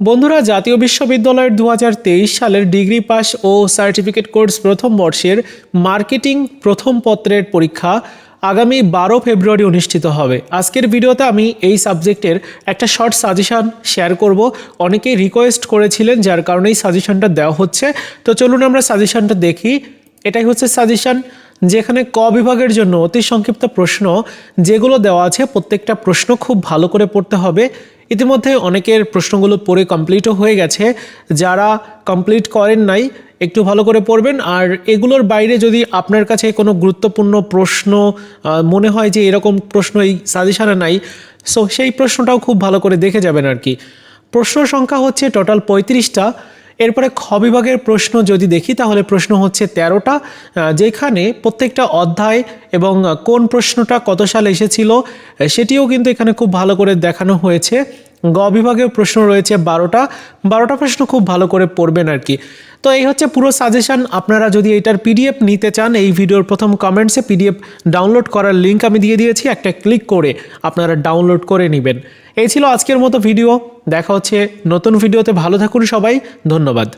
বন্ধুরা, জাতীয় বিশ্ববিদ্যালয়ের দু হাজার তেইশ সালের ডিগ্রি পাস ও সার্টিফিকেট কোর্স প্রথম বর্ষের মার্কেটিং প্রথম পত্রের পরীক্ষা আগামী বারো ফেব্রুয়ারি অনুষ্ঠিত হবে। আজকের ভিডিওতে আমি এই সাবজেক্টের একটা শর্ট সাজেশান শেয়ার করব। অনেকেই রিকোয়েস্ট করেছিলেন, যার কারণেই সাজেশানটা দেওয়া হচ্ছে। তো চলুন আমরা সাজেশানটা দেখি। এটাই হচ্ছে সাজেশান। যেখানে ক বিভাগের জন্য অতি সংক্ষিপ্ত প্রশ্ন যেগুলো দেওয়া আছে, প্রত্যেকটা প্রশ্ন খুব ভালো করে পড়তে হবে। ইতিমধ্যে অনেকের প্রশ্নগুলো পড়ে কমপ্লিটও হয়ে গেছে। যারা কমপ্লিট করেন নাই, একটু ভালো করে পড়বেন। আর এগুলোর বাইরে যদি আপনার কাছে কোনো গুরুত্বপূর্ণ প্রশ্ন মনে হয় যে এরকম প্রশ্ন এই সাজেশানে নাই সো সেই প্রশ্নটাও খুব ভালো করে দেখে যাবেন আর কি। প্রশ্ন সংখ্যা হচ্ছে টোটাল পঁয়ত্রিশটা। এরপরে খ বিভাগের প্রশ্ন যদি দেখি, তাহলে প্রশ্ন হচ্ছে তেরোটা। যেখানে প্রত্যেকটা অধ্যায় এবং কোন প্রশ্নটা কত সালে এসেছিল সেটিও কিন্তু এখানে খুব ভালো করে দেখানো হয়েছে। গ বিভাগের প্রশ্ন রয়েছে বারোটা। বারোটা প্রশ্ন খুব ভালো করে পড়বেন আর কি। তো এই হচ্ছে পুরো সাজেশন। আপনারা যদি এটার পিডিএফ নিতে চান, এই ভিডিওর প্রথম কমেন্টসে পিডিএফ ডাউনলোড করার লিঙ্ক আমি দিয়ে দিয়েছি। একটা ক্লিক করে আপনারা ডাউনলোড করে নেবেন। এই ছিল আজকের মতো ভিডিও। দেখা হচ্ছে নতুন ভিডিওতে। ভালো থাকুন সবাই। ধন্যবাদ।